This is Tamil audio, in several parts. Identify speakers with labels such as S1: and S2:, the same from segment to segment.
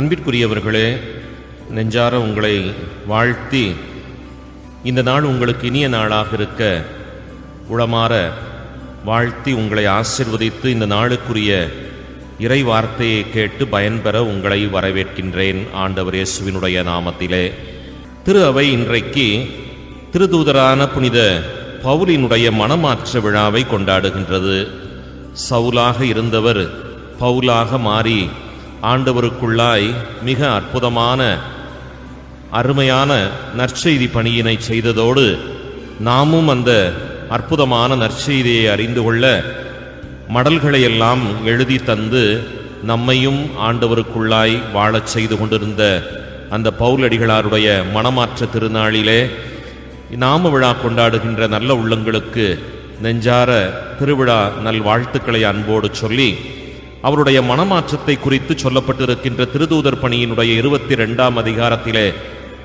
S1: அன்பிற்குரியவர்களே நெஞ்சார உங்களை வாழ்த்தி இந்த நாள் உங்களுக்கு இனிய நாளாக இருக்க உளமாற வாழ்த்தி உங்களை ஆசிர்வதித்து இந்த நாளுக்குரிய இறை வார்த்தையை கேட்டு பயன்பெற உங்களை வரவேற்கின்றேன். ஆண்டவர் இயேசுவினுடைய நாமத்திலே. திரு அவை இன்றைக்கு திருதூதரான புனித பவுலினுடைய மனமாற்ற விழாவை கொண்டாடுகின்றது. சவுலாக இருந்தவர் பவுலாக மாறி ஆண்டவருக்குள்ளாய் மிக அற்புதமான அருமையான நற்செய்தி பணியினை செய்ததோடு நாமும் அந்த அற்புதமான நற்செய்தியை அறிந்து கொள்ள மடல்களையெல்லாம் எழுதி தந்து நம்மையும் ஆண்டவருக்குள்ளாய் வாழச் செய்து கொண்டிருந்த அந்த பவுலடிகளாருடைய மனமாற்ற திருநாளிலே நாம விழா கொண்டாடுகின்ற நல்ல உள்ளங்களுக்கு நெஞ்சார திருவிழா நல்வாழ்த்துக்களை அன்போடு சொல்லி அவருடைய மனமாற்றத்தை குறித்து சொல்லப்பட்டிருக்கின்ற திருதூதர் பணியினுடைய இருபத்தி ரெண்டாம் அதிகாரத்திலே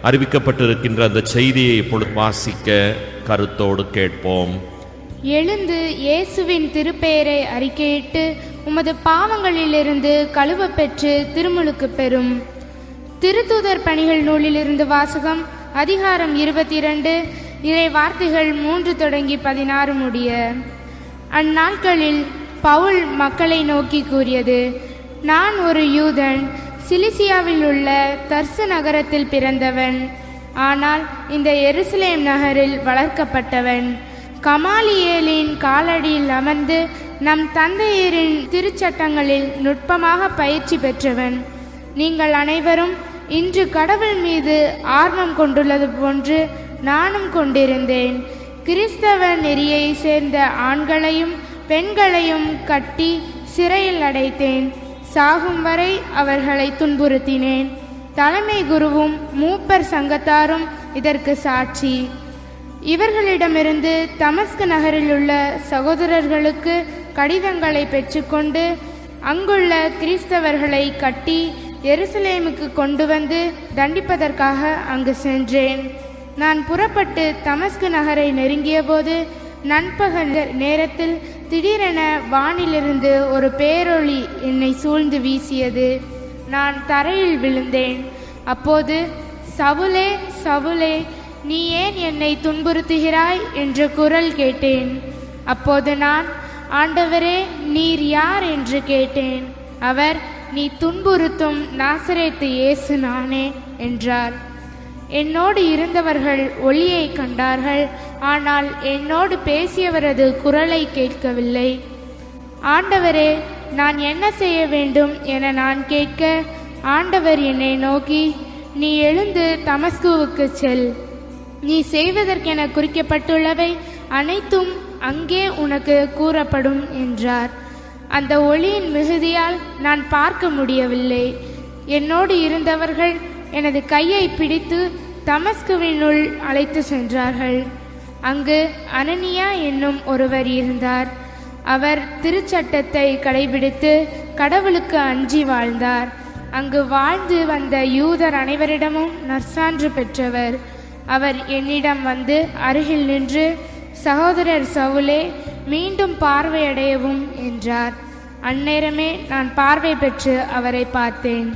S1: அறிவிக்கப்பட்டிருக்கின்ற அந்த செய்தியை இப்பொழுது வாசிக்க கருத்தோடு கேட்போம்.
S2: எழுந்து இயேசுவின் திருப்பெயரை அறிக்கையிட்டு உமது பாவங்களிலிருந்து கழுவ பெற்று திருமுழுக்கு பெறும். திருத்தூதர் பணிகள் நூலிலிருந்து வாசகம் அதிகாரம் இருபத்தி இரண்டு இறை வார்த்தைகள் மூன்று தொடங்கி பதினாறு முடிய. அந்நாட்களில் பவுல் மக்களை நோக்கி கூறியது நான் ஒரு யூதன் சிலிசியாவில் உள்ள தர்சு நகரத்தில் பிறந்தவன். ஆனால் இந்த எருசலேம் நகரில் வளர்க்கப்பட்டவன். கமாலியேலின் காலடியில் அமர்ந்து நம் தந்தையரின் திருச்சட்டங்களில் நுட்பமாக பயிற்சி பெற்றவன். நீங்கள் அனைவரும் இன்று கடவுள் மீது ஆர்வம் கொண்டுள்ளது போன்று நானும் கொண்டிருந்தேன். கிறிஸ்தவ நெறியை சேர்ந்த ஆண்களையும் பெண்களையும் கட்டி சிறையில் அடைத்தேன். சாகும் வரை அவர்களை துன்புறுத்தினேன். தலைமை குருவும் மூப்பர் சங்கத்தாரும் இதற்கு சாட்சி. இவர்களிடமிருந்து தமஸ்கு நகரில் உள்ள சகோதரர்களுக்கு கடிதங்களை பெற்றுக்கொண்டு அங்குள்ள கிறிஸ்தவர்களை கட்டி எருசலேமுக்கு கொண்டு வந்து தண்டிப்பதற்காக அங்கு சென்றேன். நான் புறப்பட்டு தமஸ்கு நகரை நெருங்கியபோது நண்பகல் நேரத்தில் திடீரென வானிலிருந்து ஒரு பேரொளி என்னை சூழ்ந்து வீசியது. நான் தரையில் விழுந்தேன். அப்போது சவுலே சவுலே நீ ஏன் என்னை துன்புறுத்துகிறாய்? என்ற குரல் கேட்டேன். அப்போது நான் ஆண்டவரே நீர் யார்? என்று கேட்டேன். அவர் நீ துன்புறுத்தும் நாசரேத்து இயேசு நானே என்றார். என்னோடு இருந்தவர்கள் ஒளியை கண்டார்கள். ஆனால் என்னோடு பேசியவரது குரலை கேட்கவில்லை. ஆண்டவரே நான் என்ன செய்ய வேண்டும் என நான் கேட்க ஆண்டவர் என்னை நோக்கி நீ எழுந்து தமஸ்குவுக்கு செல். நீ செய்வதற்கென குறிக்கப்பட்டுள்ளவை அனைத்தும் அங்கே உனக்கு கூறப்படும் என்றார். அந்த ஒளியின் மிகுதியால் நான் பார்க்க முடியவில்லை. என்னோடு இருந்தவர்கள் எனது கையை பிடித்து தமஸ்குவினுள் அழைத்து சென்றார்கள். அங்கு அனனியா என்னும் ஒருவர் இருந்தார். அவர் திருச்சட்டத்தை கடைபிடித்து கடவுளுக்கு அஞ்சி வாழ்ந்தார். அங்கு வாழ்ந்து வந்த யூதர் அனைவரிடமும் நற்சான்று பெற்றவர். அவர் என்னிடம் வந்து அருகில் நின்று சகோதரர் சவுலே மீண்டும் பார்வையடையவும் என்றார். அந்நேரமே நான் பார்வை பெற்று அவரை பார்த்தேன்.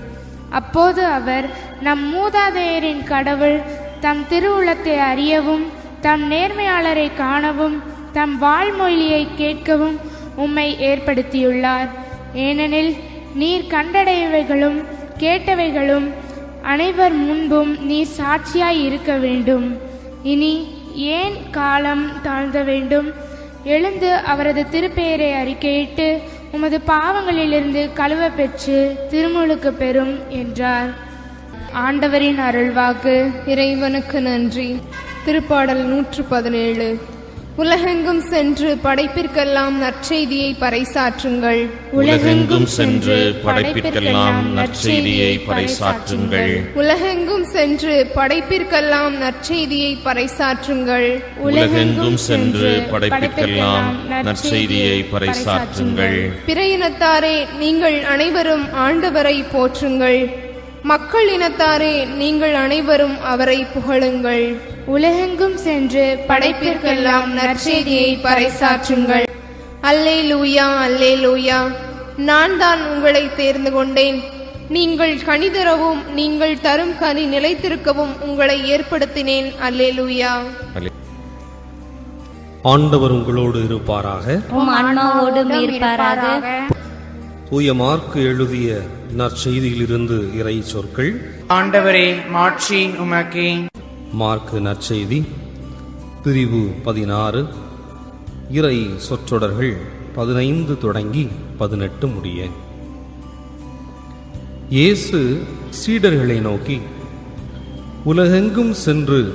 S2: அப்போது அவர் நம் மூதாதையரின் கடவுள் தம் திருவுளத்தை அறியவும் தம் நேர்மையாளரை காணவும் தம் வாழ்மொழியை கேட்கவும் உம்மை ஏற்படுத்தியுள்ளார். ஏனெனில் நீர் கண்டடையவைகளும் கேட்டவைகளும் அனைவர் முன்பும் நீர் சாட்சியாய் இருக்க வேண்டும். இனி ஏன் காலம் தாழ்ந்த வேண்டும்? எழுந்து அவரது திருப்பெயரை அறிக்கையிட்டு உமது பாவங்களிலிருந்து கழுவ பெற்று திருமுழுக்கு பெறும் என்றார். ஆண்டவரின் அருள்வாக்கு
S3: இறைவனுக்கு நன்றி. திருப்பாடல் நூற்று பதினேழு உலகெங்கும் சென்று படைப்பிற்கெல்லாம் நற்செய்தியை பறைசாற்றுங்கள்.
S1: உலகெங்கும் சென்று படைப்பிற்கெல்லாம் நற்செய்தியை பறைசாற்றுங்கள்.
S3: உலகெங்கும் சென்று படைப்பிற்கெல்லாம் நற்செய்தியை பறைசாற்றுங்கள்.
S1: உலகெங்கும் சென்று படைப்பிற்கெல்லாம் நற்செய்தியை பறைசாற்றுங்கள்.
S3: பிற இனத்தாரே நீங்கள் அனைவரும் ஆண்டவரை போற்றுங்கள். மக்கள் இனத்தாரே நீங்கள் அனைவரும் அவரை புகழுங்கள்.
S2: உலகெங்கும் சென்று
S3: படைப்பிற்கெல்லாம் நற்செய்தியை பறைசாற்றுங்கள். அல்லே லூயா அல்லே லூயா நான் தான் உங்களை தேர்ந்து கொண்டேன். நீங்கள் கனிதரவும் நீங்கள் தரும் கனி நிலைத்திருக்கவும் உங்களை ஏற்படுத்தினேன். அல்லேலூயா.
S4: ஆண்டவர் உங்களோடு இருப்பாராக. தூய மார்க்கு எழுதிய நற்செய்தியிலிருந்து இறை சொற்கள்.
S5: ஆண்டவரே மாட்சி உமக்கே.
S4: மார்க்கு நற்செய்தி பிரிவு பதினாறு. இறை சொற்றொடர்கள் பதினைந்து தொடங்கி பதினெட்டு முடிய. இயேசு சீடர்களை நோக்கி உலகெங்கும் சென்று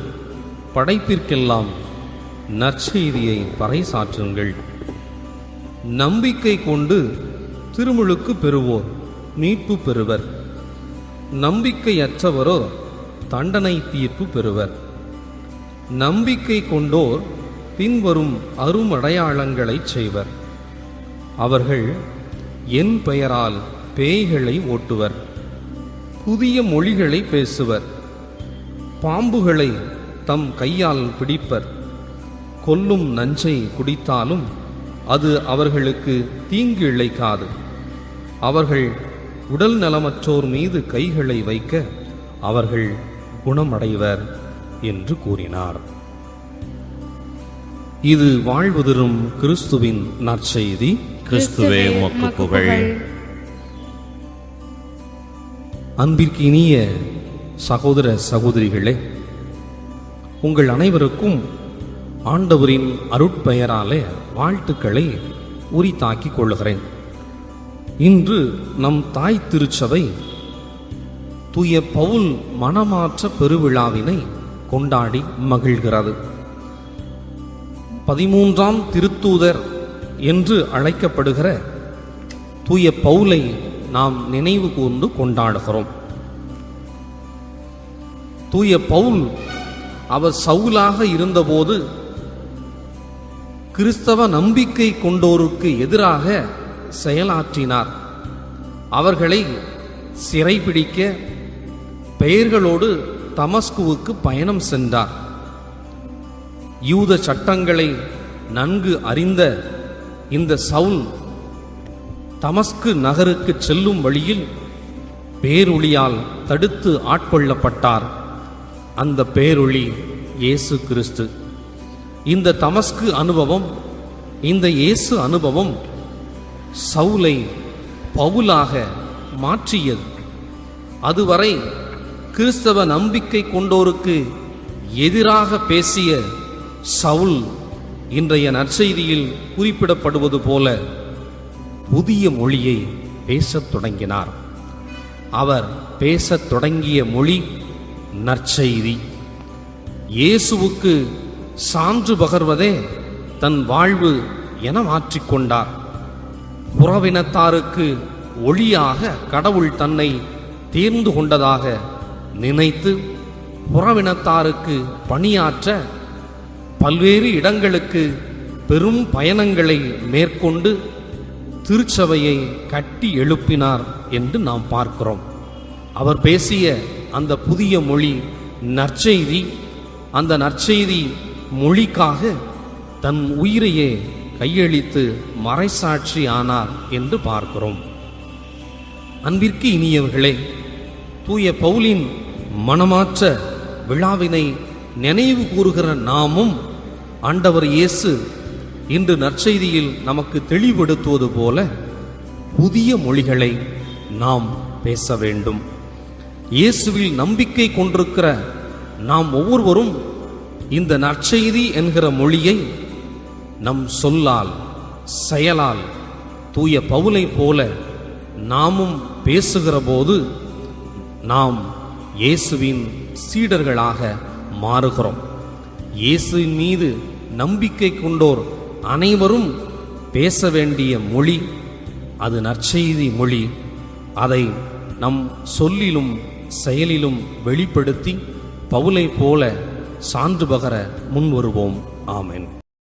S4: படைப்பிற்கெல்லாம் நற்செய்தியை பறைசாற்றுங்கள். நம்பிக்கை கொண்டு திருமுழுக்கு பெறுவோர் மீட்பு பெறுவர். நம்பிக்கையற்றவரோ தண்டனை தீர்ப்பு பெறுவர். நம்பிக்கை கொண்டோர் பின்வரும் அருமடையாளங்களைச் செய்வர். அவர்கள் என் பெயரால் பேய்களை ஓட்டுவர். புதிய மொழிகளை பேசுவர். பாம்புகளை தம் கையால் பிடிப்பர். கொல்லும் நஞ்சை குடித்தாலும் அது அவர்களுக்கு தீங்கு இழைக்காது. அவர்கள் உடல் நலமற்றோர் மீது கைகளை வைக்க அவர்கள் குணமடைவர் என்று கூறினார். இது வாழ்வு தரும் கிறிஸ்துவின் நற்செய்தி.
S1: கிறிஸ்துவே உமக்கு புகழ்.
S4: அன்பிற்கு இனிய சகோதர சகோதரிகளே உங்கள் அனைவருக்கும் ஆண்டவரின் அருட்பெயராலே வாழ்த்துக்களை உரித்தாக்கிக் கொள்கிறேன் இன்று நம் தாய் திருச்சபை தூய பவுல் மனமாற்ற பெருவிழாவினை கொண்டாடி மகிழ்கிறது. பதிமூன்றாம் திருத்தூதர் என்று அழைக்கப்படுகிற தூய பவுலை நாம் நினைவு கூர்ந்து கொண்டாடுகிறோம். தூய பவுல் அவர் சவுலாக இருந்தபோது கிறிஸ்தவ நம்பிக்கை கொண்டோருக்கு எதிராக செயலாற்றினார். அவர்களை சிறைபிடிக்க பெயர்களோடு தமஸ்குவுக்கு பயணம் சென்றார். யூத சட்டங்களை நன்கு அறிந்த இந்த சவுல் தமஸ்கு நகருக்கு செல்லும் வழியில் பேரொளியால் தடுத்து ஆட்கொள்ளப்பட்டார். அந்த பேரொளி இயேசு கிறிஸ்து. இந்த தமஸ்கு அனுபவம் இந்த இயேசு அனுபவம் சவுலை பவுலாக மாற்றியது. அதுவரை கிறிஸ்தவ நம்பிக்கை கொண்டோருக்கு எதிராக பேசிய சவுல் இன்றைய நற்செய்தியில் குறிப்பிடப்படுவது போல புதிய மொழியை பேசத் தொடங்கினார். அவர் பேசத் தொடங்கிய மொழி நற்செய்தி. இயேசுவுக்கு சான்று பகர்வதே தன் வாழ்வு என மாற்றிக்கொண்டார். புறவினத்தாருக்கு ஒளியாக கடவுள் தன்னை தேர்ந்து கொண்டதாக நினைத்து புறவினத்தாருக்கு பணியாற்ற பல்வேறு இடங்களுக்கு பெரும் பயணங்களை மேற்கொண்டு திருச்சபையை கட்டி எழுப்பினார் என்று நாம் பார்க்கிறோம். அவர் பேசிய அந்த புதிய மொழி நற்செய்தி அந்த நற்செய்தி மொழிக்காக தன் உயிரையே கையளித்து மறைசாட்சி ஆனார் என்று பார்க்கிறோம். அன்பிற்கு இனியவர்களே தூய பவுலின் மனமாற்ற விழாவினை நினைவு கூறுகிற நாமும் ஆண்டவர் இயேசு இன்று நற்செய்தியில் நமக்கு தெளிவுபடுத்துவது போல புதிய மொழிகளை நாம் பேச வேண்டும். இயேசுவில் நம்பிக்கை கொண்டிருக்கிற நாம் ஒவ்வொருவரும் இந்த நற்செய்தி என்கிற மொழியை நம் சொல்லால் செயலால் தூய பவுலை போல நாமும் பேசுகிற போது நாம் இயேசுவின் சீடர்களாக மாறுகிறோம். இயேசுவின் மீது நம்பிக்கை கொண்டோர் அனைவரும் பேச வேண்டிய மொழி அது நற்செய்தி மொழி. அதை நம் சொல்லிலும் செயலிலும் வெளிப்படுத்தி பவுலை போல சான்று பகர முன் வருவோம். ஆமென்.